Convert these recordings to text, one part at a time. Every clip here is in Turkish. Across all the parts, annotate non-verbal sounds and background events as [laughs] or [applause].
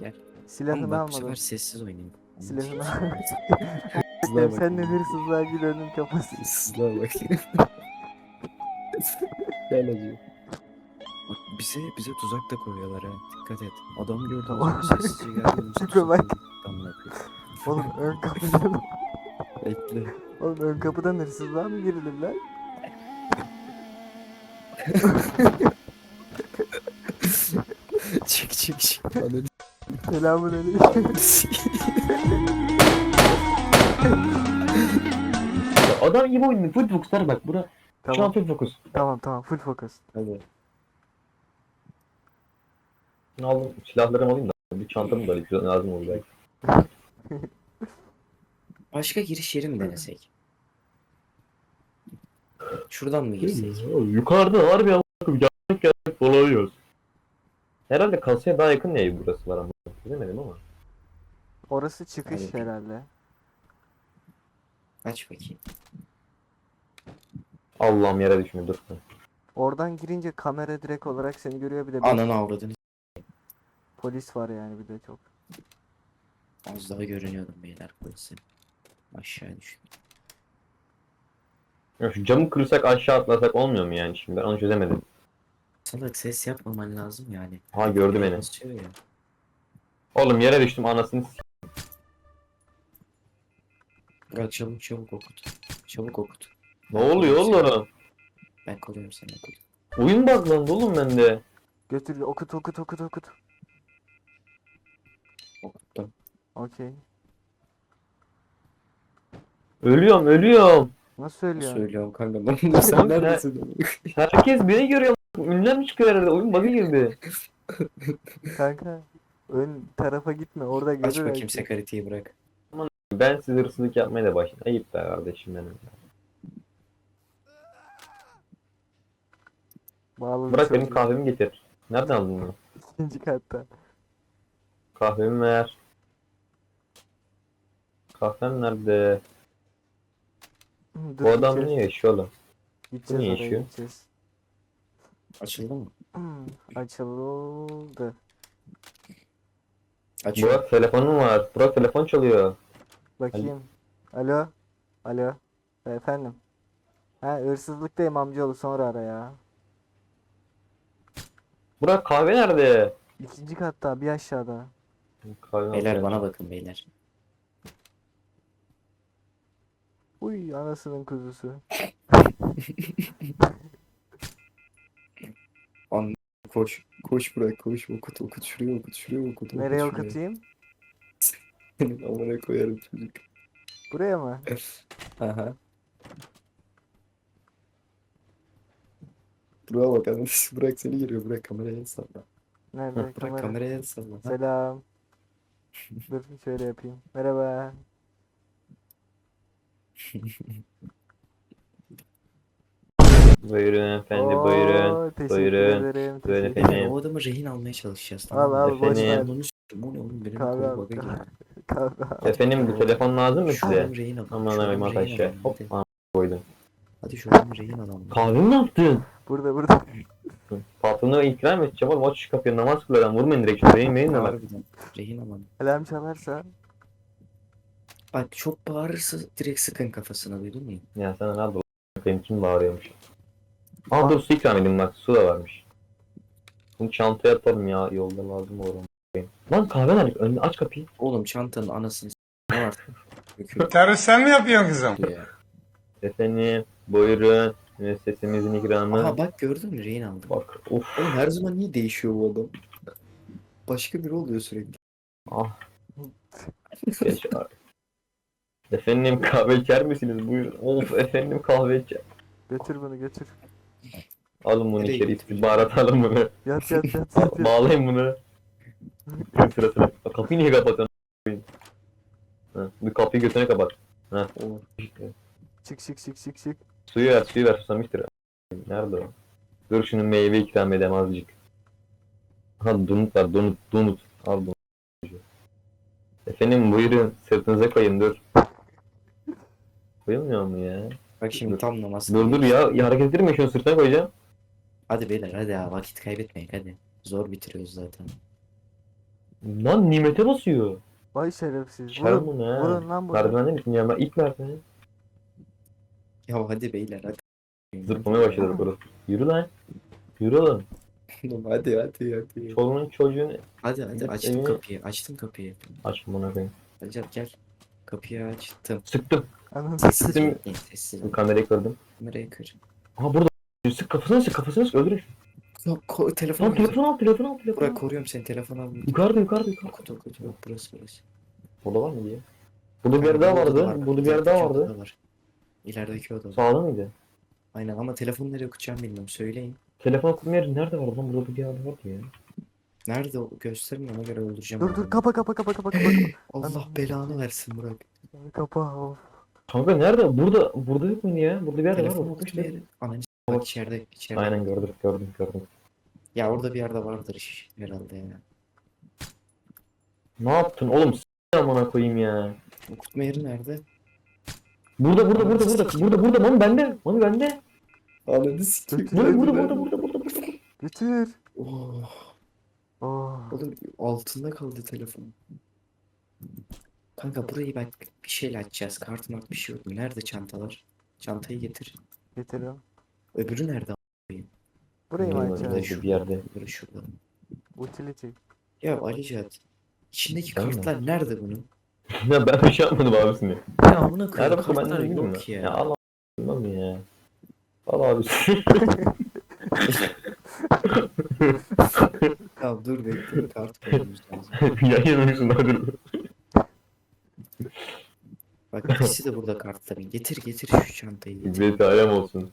Gel. Silahını Ama bak bu sefer almadım. sessiz oynayayım. Silahını [laughs] bak. Sen ne hırsızlığa gülönün kafası. Hızlığa bak. Gel acıyor. Bak bize bize tuzak da koyuyorlar ha. Dikkat et. Adam gördü. Tamam. Sessizce geldi. [laughs] Tipe bak. Oğlum ön kapıdan, [laughs] Bekle. oğlum ön kapıdan hırsızlığa mı girilir lan? çık çık çık. Bana Selamun aleyküm. [laughs] Adam gibi oynuyor. Full fokuslar bak. Bura. Şu an tamam full fokus. tamam tamam full focus. Hadi. Ne aldım? Silahlarımı alayım da. Bir çantamı da alayım. Lazım olur [laughs] belki. Başka giriş yeri mi denesek? Şuradan mı girsek? Yukarıda var bir ama gelmek gelmek dolanıyoruz. Herhalde kasaya daha yakın ne burası var ama. Bilemedim ama. Orası çıkış Hadi. herhalde. Aç bakayım. Allah'ım yere düşmüyor dur. Oradan girince kamera direkt olarak seni görüyor bir de bir Ananı avradını polis var yani bir de çok. az daha görünüyordum beyler polisi. Aşağı düştüm. Ya şu camı kırsak aşağı atlasak olmuyor mu yani şimdi? Ben onu çözemedim. Salak ses yapmaman lazım yani. Ha gördü beni. Basıyor ya. Oğlum yere düştüm anasını s- Bırak çabuk çabuk okut. Çabuk okut. Ne oluyor oğlum? Ben koruyorum seni okut. Oyun buglandı oğlum bende. Götür okut okut okut okut. Okuttum. Okey. Ölüyorum ölüyorum. Nasıl söylüyor? Söylüyorum kanka. Ben [laughs] sen neredesin? Herkes beni görüyor. Ünlem mi çıkıyor herhalde? Oyun bug'a girdi. Kanka ön tarafa gitme orada görür Aç bakayım belki. sekariteyi bırak. Ben size hırsızlık yapmaya da başladım. Ayıp be kardeşim benim. Bağlı Bırak benim kahvemi getir. Nereden aldın bunu? İkinci katta. Kahvemi ver. Kahvem nerede? Hı, Bu adam gideceğiz. niye yaşıyor oğlum? Gideceğiz niye oraya yaşıyor? gideceğiz. Açıldı mı? Hmm, açıldı. Açıyor. Burak telefonum var. Burak telefon çalıyor. Bakayım. Alo. Alo. Efendim. Ha hırsızlıktayım amcaoğlu sonra ara ya. Burak kahve nerede? İkinci katta bir aşağıda. Kahve Beyler nerede? bana bakın beyler. Uy anasının kuzusu. [laughs] Koş. Koş bırak koş okut okut şuraya okut şuraya okut. okut, Nereye şuraya. okutayım? Senin amına koyarım çocuk. Buraya mı? Aha. Buraya bak anasını [laughs] bırak seni geliyor bırak kameraya el salla. Nerede Bırak kamera? kameraya el salla. Ha? Selam. [laughs] Dur şöyle yapayım. Merhaba. [laughs] Buyurun efendi Oo, buyurun. Teşekkür buyurun. ederim. Buyurun Teşekkür efendim. Yani o adamı rehin almaya çalışacağız Al tamam mı? al boş ver. Efendim? Onu s**tim o ne oğlum benim Kahve kolu al. baga girdi. Kahve al. Efendim bu telefon lazım mı Şu size? adamı rehin alalım. Aman şu abim adamı rehin alalım, Hop hadi. koydum. Hadi şu adamı rehin alalım. Kahvemi ne yaptın? Burada burada. Patronu ikram et çabuk aç şu kapıyı namaz kıl adam vurmayın direkt şuraya inmeyin de bak. Harbiden. Rehin alalım. Alarm çalarsa Bak çok bağırırsa direkt sıkın kafasına duydun mu? Ya sana ne yapalım? Benim kim bağırıyormuş? Aa dur su ikram edeyim bak su da varmış. Bunu çantaya atalım ya yolda lazım olur. Lan kahve nerede? Önüne aç kapıyı. Oğlum çantanın anasını s- ne var? [laughs] Terörist sen mi yapıyorsun kızım? ya. Efendim buyurun. Müessesemizin ikramı. Aha bak gördün mü rehin aldım. Bak of Oğlum her zaman niye değişiyor bu adam? Başka biri oluyor sürekli. ah. Geç abi. Efendim kahve içer misiniz? Buyurun. Of efendim kahve içer. götür bunu götür. Alın bunu Nereye içeri götüreceğim? istihbarat alın bunu. Yat yat yat [laughs] yat. Yat. Bağlayın bunu. sıra sıra. Kapıyı niye kapatıyorsun? Ha, bir kapıyı götüne kapat. Ha. Olur. Çık çık çık çık çık. Suyu ver, suyu ver susamıştır. Nerede o? Dur şunu meyve ikram edeyim azıcık. Ha donut var, donut, donut. Al bunu. Efendim buyurun, sırtınıza koyun dur. Koyulmuyor mu ya? Bak şimdi Dur. tam namaz Dur dur ya, ya hareket ettirme şunu sırtına koyacağım. Hadi beyler hadi ya vakit kaybetmeyin hadi. Zor bitiriyoruz zaten. Lan nimete basıyor. Vay şerefsiz. Vurun, bunu ha. vurun lan bunu. Merdivende misin ya? Ben ilk merdivene. Ya hadi beyler hadi. Zıplamaya başladı burası. Yürü lan. Yürü oğlum. Oğlum hadi hadi hadi. Çoluğun çocuğun Hadi hadi açtım Evet. kapıyı açtım kapıyı. aç bana koyayım. Hadi gel. Kapıyı açtım. Sıktım. Ananı Sıktım. bekleyin sessiz. Bu kamerayı kırdım. Kamerayı kır. Aha burada. Sık kafasına sık kafasına sık öldürün. Yok ko telefon. Tamam telefon al telefon al telefon Burak al. koruyorum seni telefon al. Yukarıda yukarıda yukarıda. Kutu kutu yok burası burası. Burada var mı diye. Burada bir yer daha vardı. var, Burada bir yer daha vardı. odada var. İlerideki oda var. Sağda mıydı? Aynen ama telefonu nereye okutacağım bilmiyorum söyleyin. Telefon okuma yeri nerede var lan? Burada bir yerde vardı ya. Nerede o gösterin ona göre öldüreceğim. Dur dur adamı. kapa kapa kapa kapa kapa. Allah belanı versin Burak. kapa. kapa. Of. Kanka nerede? Burada burada yok muydu ya? Burada bir yerde var. Telefonu mı? okutma yeri. Ananı s- bak içeride içeride. Aynen gördüm gördüm gördüm. Ya orada bir yerde vardır iş herhalde ya. Ne yaptın oğlum? S*** amına koyayım ya. Okutma yeri nerede? Burada burada burada burada burada burada mami bende. Mami bende. Ananı sikeyim. Burada burada burada burada burada. burada. Götür. Oh. Oh. Oğlum altında kaldı telefon. Kanka burayı bak bir şeyle açacağız. Kart mart bir şey yok mu? Nerede çantalar? Çantayı getir. Getiriyorum. Öbürü nerede? Burayı mı Bilmiyorum, açacağız? neyse, bir yerde. Öbürü şurada. Utility. Ya Ali Cihat. İçindeki Ben mi? kartlar nerede bunun? [laughs] Ya ben bir şey yapmadım abisini. Ya amına Nerede koyayım bakın ben kartlar de bilmiyorum yok ya. ya. Allah bilmem ya. Al abi. [laughs] Ya dur bekle kart koymamız lazım. [laughs] Yan yanıyorsun hadi. Bak ikisi de burada kartların. Getir getir şu çantayı getir. Bir alem olsun.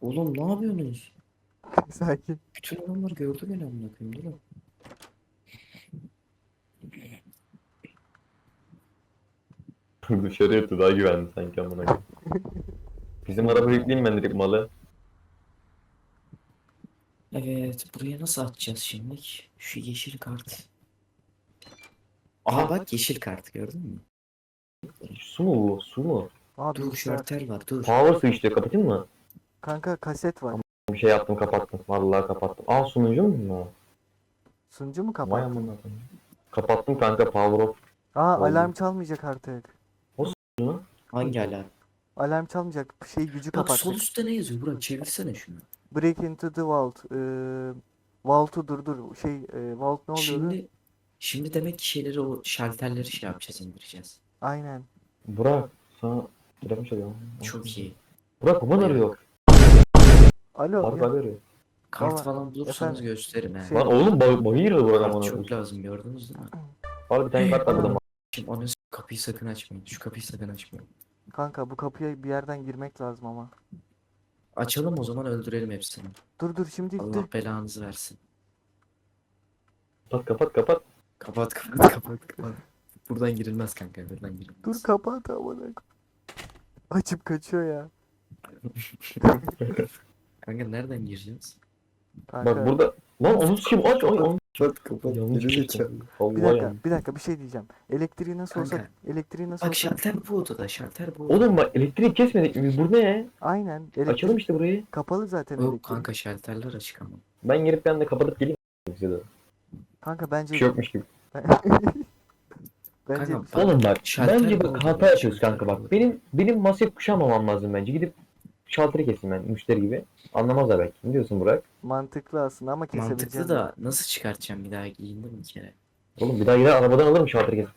Oğlum ne yapıyorsunuz? Sakin. Bütün adamlar gördü beni amına koyayım değil mi? [laughs] Dışarı yattı daha güvenli sanki amına koyayım. Bizim araba yükleyeyim ben direkt malı. Evet, buraya nasıl atacağız şimdi? Şu yeşil kart. Aha bak yeşil kart gördün mü? Su mu bu? Su mu? Aa Dur bilgisayar. şartel var dur. Power switch diyor kapatayım mı? Kanka kaset var. Bir şey yaptım kapattım. Vallahi kapattım. Aa sunucu mu bunlar? Sunucu mu Vay kapattın? amına koyayım. Kapattım kanka power off. Aa Oldu. alarm çalmayacak artık. Hangi alarm? Alarm çalmayacak. Şey gücü Bak kapattık. sol üstte ne yazıyor Burak çevirsene şunu. Break into the vault. Ee, vault'u durdur. Şey e, vault ne oluyordu? Şimdi şimdi demek ki şeyleri o şalterleri şey yapacağız indireceğiz. Aynen. Burak sana telefon çalıyor. Çok iyi. Burak baban arıyor. Alo. Harbi ya- arıyor. Kart Ama falan bulursanız efendim, gösterin he. şey- Lan oğlum bug bug'ı girdi Burak Kart çok lazım gördünüz değil mi? Var bir tane kart var burada. Şimdi onu s- kapıyı sakın açmayın. Şu kapıyı sakın açmayın. Kanka bu kapıya bir yerden girmek lazım ama. Açalım o zaman öldürelim hepsini. Dur dur şimdi dur. Allah belanızı versin. Kapat kapat kapat. Kapat kapat [laughs] kapat kapat. Buradan girilmez kanka buradan girilmez. Dur kapat amına Açıp kaçıyor ya. [laughs] Kanka nereden gireceğiz? Kanka. Bak burada. Lan onu kim aç ay onu. Kapat kapat. Yanlış çıktı. Bir Allah dakika, ya. bir dakika bir şey diyeceğim. Elektriği nasıl olsa, elektriği nasıl Bak olsa, şalter bu odada şalter bu odada. Oğlum bak elektriği kesmedik mi? Burada ne? aynen, elektrik Açalım işte burayı. kapalı zaten Yok elektrik. kanka şalterler açık ama. Ben gelip bir anda kapatıp geleyim. Size de. Kanka bence Bir şey yokmuş gibi. [laughs] bence Kanka, bir Oğlum bak Şalter bence bu bak hata yapıyoruz kanka bu bak. Benim benim masaya kuşamamam lazım bence. Gidip şalteri keseyim ben müşteri gibi. Anlamazlar belki. Ne diyorsun Burak? mantıklı aslında ama kesebileceğim. Mantıklı da nasıl çıkartacağım bir daha giyindim bir kere. Oğlum bir daha gider arabadan alırım şalteri kesip.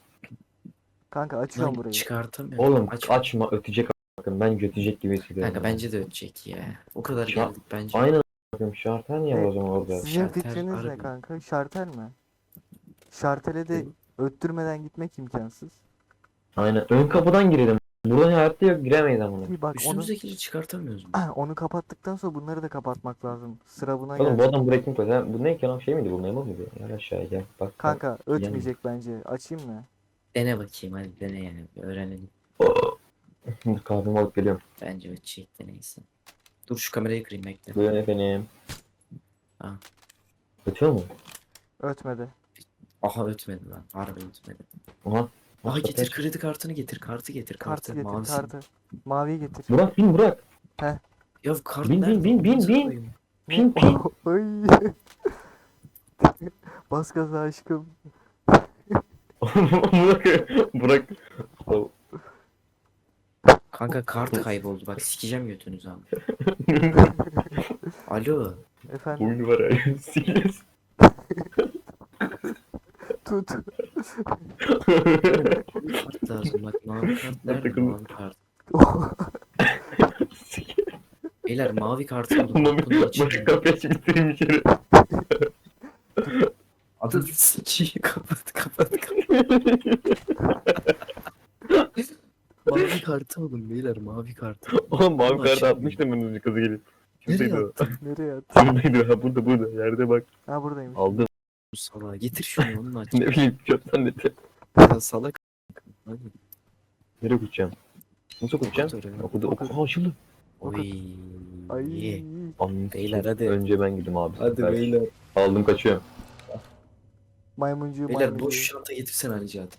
Kanka açıyorum Lan burayı. çıkartamıyorum. Oğlum Aç. açma ötecek bakın ben götecek gibi hissediyorum. Kanka bence de ötecek ya. O kadar Şa- geldik bence. Aynen a**ım, şalter niye var E, o zaman orada? Sizin Şartel fikriniz ne harbi. kanka? Şartel mi? Şartele de öttürmeden gitmek imkansız. Aynen ön kapıdan girelim. Buradan hayatta yok giremeyiz ama. Bir bak onu Üstümüzdekileri çıkartamıyoruz mu? [clears throat] onu kapattıktan sonra bunları da kapatmak lazım. Sıra buna Oğlum bu geldi. adam buraya kim koydu? Ha, Bu ne ki lan şey miydi bu memur muydu? Gel aşağıya gel bak. bak. Kanka ötmeyecek bence. Açayım mı? Dene bakayım hadi dene yani. bir Öğrenelim. [laughs] Kahvemi alıp geliyorum. Bence ötecek de neyse. Dur şu kamerayı kırayım bekle. Buyurun efendim. Ha. Ötüyor mu? Ötmedi. Aha ötmedi lan. Harbi ötmedi. Aha. Aa getir kredi kartını getir. Kartı getir. Kartı, Kartı getir mavisini. kartı. Maviyi getir. Burak bin Burak. Ya kart Bin, bin, nerede? bin, bin, Nasıl bin. koyayım? Pin pin. Oy. Bas gaza aşkım. [laughs] Burak. Burak. Kanka kart kayboldu. Bak sikeceğim götünüzü abi. [laughs] Alo. Efendim Oyun var ya. [laughs] Tut. Kart lazım. Bak mavi kart nerede? Takım- Mavi kart. Beyler mavi kartı başka kapıyı açıp bitireyim içeri. Adını sikeyim. Kapat kapat kapat. mavi kartı alın beyler mavi kartı. Oğlum mavi kartı aşkına. atmıştım ben önce kızı gelip. Nereye Şuradaydı o. attın? Nereye [laughs] at? Şuradaydı ha burada burada yerde bak. Ha buradaymış. Aldım. Bu salağı. Getir şunu [laughs] onunla aç. Ne bileyim çöpten de. Ya salak. Hadi. Nereye okutacağım? Nasıl oraya. Okudu oku. Ha açıldı. Oy. Ay. Anladım. Beyler, hadi. Önce ben gideyim abi. Hadi Ver. beyler. Aldım kaçıyorum. Maymuncuğu Beyler boş şanta getirsene Ali Cihat.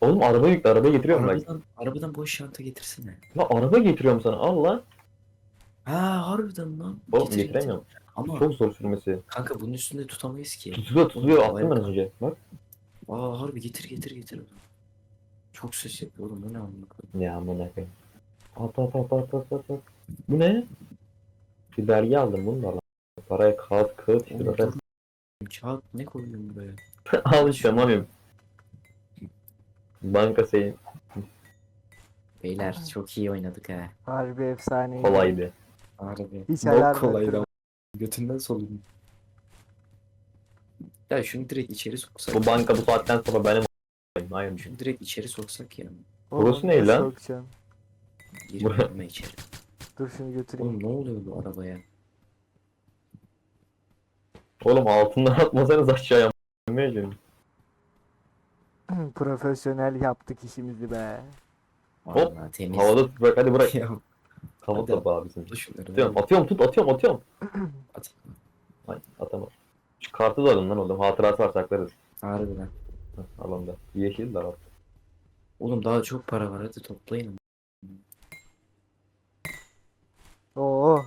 Oğlum araba yükle arabaya getiriyorum ben. Arabadan, arabadan boş şanta getirsene. La araba getiriyorum sana al lan. Ha harbiden lan. Oğlum Getir, getiremiyorum. Ama Çok zor sürmesi. kanka bunun üstünde tutamayız ki. Tutuluyor tutuluyor attım ben az önce. Bak. Aa harbi getir getir getir. Çok ses yapıyor oğlum bu ne amına koyayım. Ya amına koyayım. At at at at at at. at. Bu ne? Bir belge aldım bunu da lan. Paraya kağıt kağıt işte Oğlum, zaten. dur. Kağıt ne koyuyorsun buraya? [laughs] Al işte mamim. Banka senin Beyler çok iyi oynadık ha. Harbi efsane. kolaydı. Harbi. Hiç alarm kolaydı. Götünden soludum. Ya şunu direkt içeri soksak. Bu banka bu saatten sonra benim Hayır. Şunu direkt içeri soksak ya. Burası ne lan? sokacaksın? Girme içeri. Dur şunu götüreyim. Oğlum ne oluyor bu arabaya? Oğlum altından atmasanız aşağıya. Mecnun. [clears throat] Profesyonel yaptık işimizi be. Hop, Vallahi temiz. Havada tut bırak hadi [laughs] bırak. ya. Hava Hadi. topu. Tut şunları. Atıyorum, atıyorum tut atıyorum atıyorum. [clears throat] At. Ay atamam. Şu kartı da alın lan oğlum. Hatırası var saklarız. Harbiden. Heh, Al onu da. Yeşil de al. Oğlum daha çok para var hadi toplayın. Oo.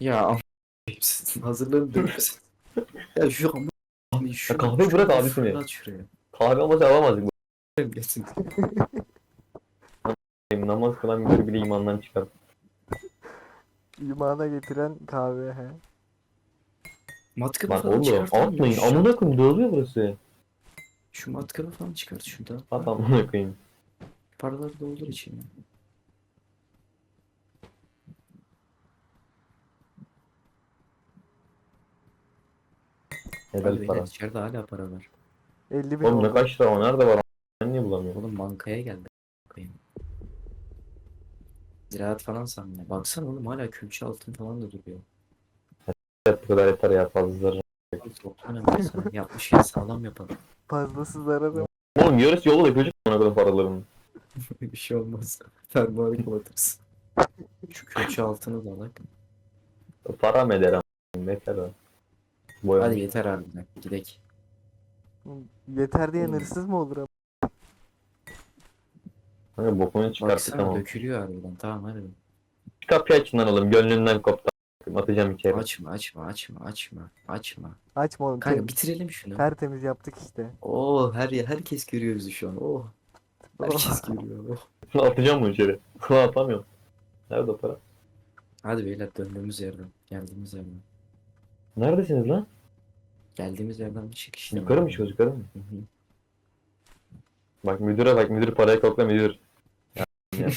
Ya am- sizin [laughs] hazırlanın dönüyorsun. [laughs] ya şu am Abi şu kahveyi bırak şunu abisini. fırlat şuraya. Kahve olmasa alamazdık. Gelsin. [laughs] Namaz kılan biri bile imandan çıkar. İmana getiren kahve he. Matkabı Lan falan oğlum çıkartalım mı? atmayın. Amına koyayım dağılıyor burası. Şu matkabı falan çıkart şuradan. At amına koyayım. Paraları doldur içine. Helal Hadi para. beyler içeride hala para var. 50 bin Oğlum ne oldu. kaç lira var? Nerede var? Ben niye bulamıyorum? Oğlum bankaya gel be. Bakayım. Ziraat falan sanmıyor. Baksana oğlum hala külçe altın falan da duruyor. Evet, bu kadar yeter ya fazla. Toplan hemen sen. Yapmışken sağlam yapalım. Fazlası zararı. Oğlum yarısı yolu yapacak amına koyayım paralarını. [laughs] bir şey olmaz. Fermuarı kapatırsın. Şu külçe altını da alak. Para mı eder amına Yeter o. Boya. Hadi yeter harbiden. Gidek. Yeter diye hırsız mı olur? ama? Kanka bokunu çıkarttık Baksana ama. dökülüyor harbiden. Tamam hadi. Şu kapıyı açın oğlum. Gönlünden koptu. Atacağım içeri. Açma açma açma açma açma. Açma oğlum. Kanka bitirelim şunu. tertemiz yaptık işte. Oo her yer herkes görüyor bizi şu an. Oh. Herkes görüyor. Oh. [laughs] Atacağım bunu içeri. [laughs] Lan atamıyorum. Nerede o para? Hadi beyler döndüğümüz yerden. Geldiğimiz yerden. Neredesiniz lan? Geldiğimiz yerden bir çık işte. Yukarı mı çıkıyoruz yukarı mı? Hı hı. Bak müdüre bak müdür parayı kokla müdür. [laughs]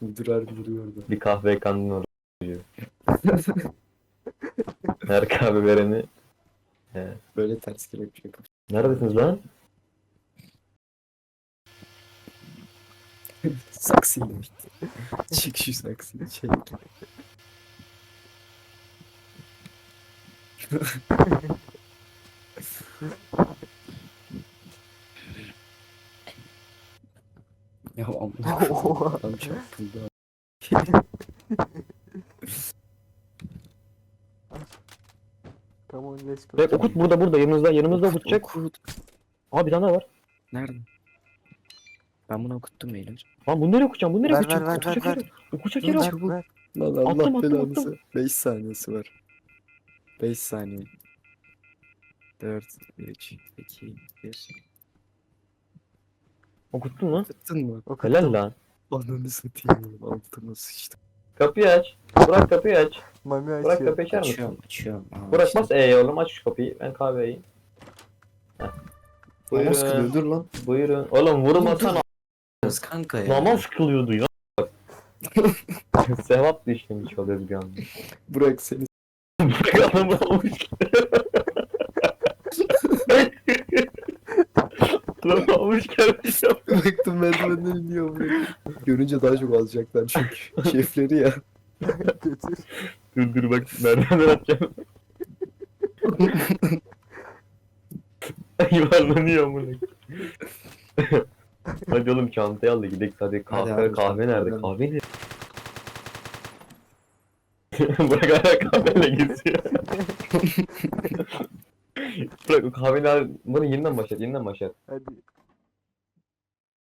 Müdür harbi duruyor orada. Bir kahve kandın orada. Her kahve vereni. Böyle ters kelepçe yapıp. Neredesiniz lan? [laughs] Saksıyla bitti. Çık şu saksıyı çek. [laughs] [laughs] ya amma adam çarpıldı. Come on let's go. Evet, okut burada burada yanımızda yanımızda okutacak. Okut. Aa bir tane daha var. Nerede? Ben bunu okuttum beyler. Lan bunu nereye okuyacağım? Bunu nereye Ver, okuyacağım? ver, ver, Okuyacak ver, yeri. Okuyacak yeri Ver, yok. ver. Lan Allah Attım, attım, belanızı. attım. 5 saniyesi var. 5 saniye. 4, 3, 2, 1. Okuttun mu? Tuttun mu? Okuttum. Helal lan. Ananı satayım. Altıma sıçtım. Kapıyı aç. Burak kapıyı aç. Mami Burak açıyor. kapıyı açar mısın? Açıyorum, açıyorum. Aa, Burak açtım. bas E'ye oğlum aç şu kapıyı. Ben kahve yiyeyim. Heh. Namaz kılıyor, dur lan. Buyurun. Oğlum vurmasana. Kız kanka ya. Namaz kılıyordu ya. Sevap düşlemiş oluyoruz bir anda. Burak seni Burak adamı olmuş. Adam olmuş [laughs] ya. [laughs] Baktım merdivenden iniyor Burak. Görünce daha çok alacaklar çünkü. [laughs] Şefleri ya. Götür. Dur dur bak merdivenden atacağım. [laughs] Yuvarlanıyor bunu. Hadi oğlum çantayı al da gidelim hadi kahve Hadi abi, kahve nerede kahve nerede? Bırak hala kahveyle geziyor. Bırak o kahveler bunu yeniden başlat yeniden başlat. Hadi.